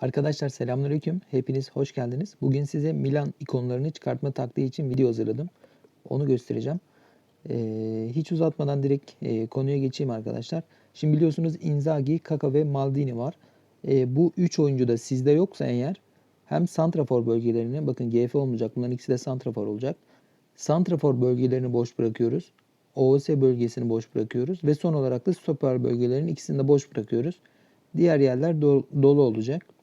Arkadaşlar selamünaleyküm. Hepiniz hoş geldiniz. Bugün size Milan ikonlarını çıkartma taktiği için video hazırladım. Onu göstereceğim. Ee, hiç uzatmadan direkt e, konuya geçeyim arkadaşlar. Şimdi biliyorsunuz Inzaghi, Kaka ve Maldini var. Ee, bu 3 oyuncu da sizde yoksa eğer hem santrafor bölgelerini bakın GF olmayacak. Bunların ikisi de santrafor olacak. Santrafor bölgelerini boş bırakıyoruz. OOS bölgesini boş bırakıyoruz. Ve son olarak da stoper bölgelerinin ikisini de boş bırakıyoruz. Diğer yerler do- dolu olacak.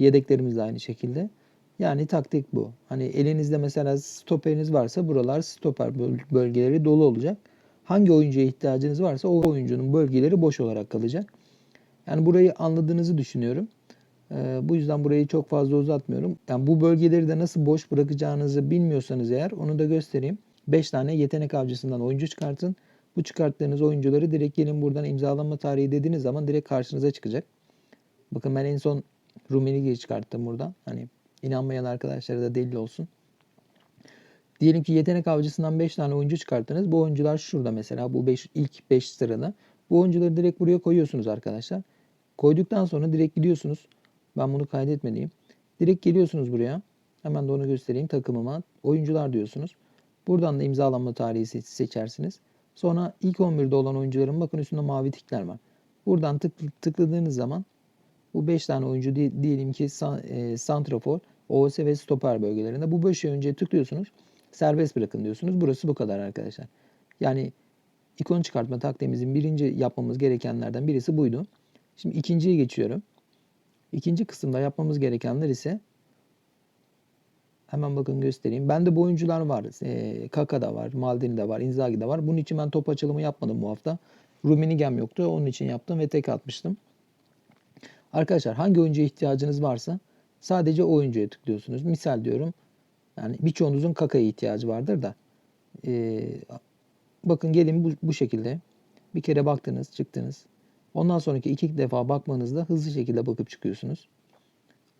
Yedeklerimiz de aynı şekilde. Yani taktik bu. Hani elinizde mesela stoperiniz varsa buralar stoper böl- bölgeleri dolu olacak. Hangi oyuncuya ihtiyacınız varsa o oyuncunun bölgeleri boş olarak kalacak. Yani burayı anladığınızı düşünüyorum. Ee, bu yüzden burayı çok fazla uzatmıyorum. Yani bu bölgeleri de nasıl boş bırakacağınızı bilmiyorsanız eğer onu da göstereyim. 5 tane yetenek avcısından oyuncu çıkartın. Bu çıkarttığınız oyuncuları direkt gelin buradan imzalanma tarihi dediğiniz zaman direkt karşınıza çıkacak. Bakın ben en son Rummenigge'yi çıkarttım buradan. Hani inanmayan arkadaşlara da delil olsun. Diyelim ki yetenek avcısından 5 tane oyuncu çıkarttınız. Bu oyuncular şurada mesela. Bu beş, ilk 5 sırada. Bu oyuncuları direkt buraya koyuyorsunuz arkadaşlar. Koyduktan sonra direkt gidiyorsunuz. Ben bunu kaydetmediğim. Direkt geliyorsunuz buraya. Hemen de onu göstereyim takımıma. Oyuncular diyorsunuz. Buradan da imzalanma tarihi se- seçersiniz. Sonra ilk 11'de olan oyuncuların bakın üstünde mavi tikler var. Buradan tık, tıkladığınız zaman bu 5 tane oyuncu di- diyelim ki e, santrafor, OS ve stoper bölgelerinde. Bu 5 önce tıklıyorsunuz. Serbest bırakın diyorsunuz. Burası bu kadar arkadaşlar. Yani ikon çıkartma taktiğimizin birinci yapmamız gerekenlerden birisi buydu. Şimdi ikinciye geçiyorum. İkinci kısımda yapmamız gerekenler ise hemen bakın göstereyim. Bende bu oyuncular var. E, Kaka da var, Maldini de var, Inzaghi de var. Bunun için ben top açılımı yapmadım bu hafta. Rummenigge'm yoktu. Onun için yaptım ve tek atmıştım. Arkadaşlar hangi oyuncuya ihtiyacınız varsa sadece o oyuncuya tıklıyorsunuz. Misal diyorum yani birçoğunuzun Kaka'ya ihtiyacı vardır da. Ee, bakın gelin bu, bu şekilde. Bir kere baktınız çıktınız. Ondan sonraki iki defa bakmanızda hızlı şekilde bakıp çıkıyorsunuz.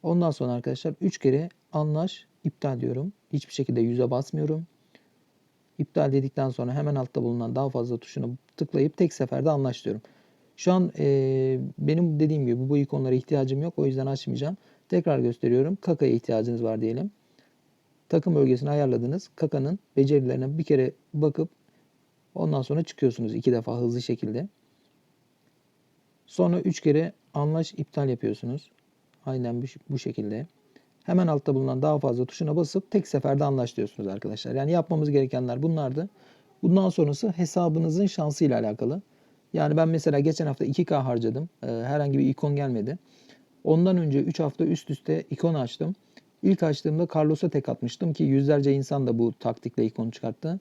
Ondan sonra arkadaşlar 3 kere anlaş iptal diyorum. Hiçbir şekilde yüze basmıyorum. İptal dedikten sonra hemen altta bulunan daha fazla tuşuna tıklayıp tek seferde anlaş diyorum. Şu an e, benim dediğim gibi bu ikonlara ihtiyacım yok. O yüzden açmayacağım. Tekrar gösteriyorum. Kaka'ya ihtiyacınız var diyelim. Takım bölgesini ayarladınız. Kaka'nın becerilerine bir kere bakıp ondan sonra çıkıyorsunuz iki defa hızlı şekilde. Sonra üç kere anlaş iptal yapıyorsunuz. Aynen bu, şekilde. Hemen altta bulunan daha fazla tuşuna basıp tek seferde anlaş diyorsunuz arkadaşlar. Yani yapmamız gerekenler bunlardı. Bundan sonrası hesabınızın şansıyla alakalı. Yani ben mesela geçen hafta 2K harcadım. Ee, herhangi bir ikon gelmedi. Ondan önce 3 hafta üst üste ikon açtım. İlk açtığımda Carlos'a tek atmıştım ki yüzlerce insan da bu taktikle ikon çıkarttı.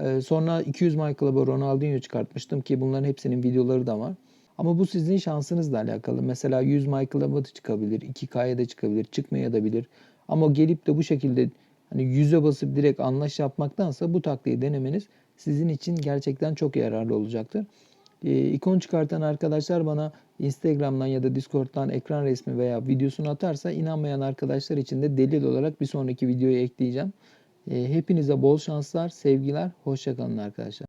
Ee, sonra 200 Michael'a Ronaldinho çıkartmıştım ki bunların hepsinin videoları da var. Ama bu sizin şansınızla alakalı. Mesela 100 Michael'a da çıkabilir, 2K'ya da çıkabilir, çıkmaya da bilir. Ama gelip de bu şekilde hani yüze basıp direkt anlaş yapmaktansa bu taktiği denemeniz sizin için gerçekten çok yararlı olacaktır. Ee, ikon çıkartan arkadaşlar bana Instagram'dan ya da Discord'dan ekran resmi veya videosunu atarsa inanmayan arkadaşlar için de delil olarak bir sonraki videoya ekleyeceğim. Ee, hepinize bol şanslar, sevgiler, hoşçakalın arkadaşlar.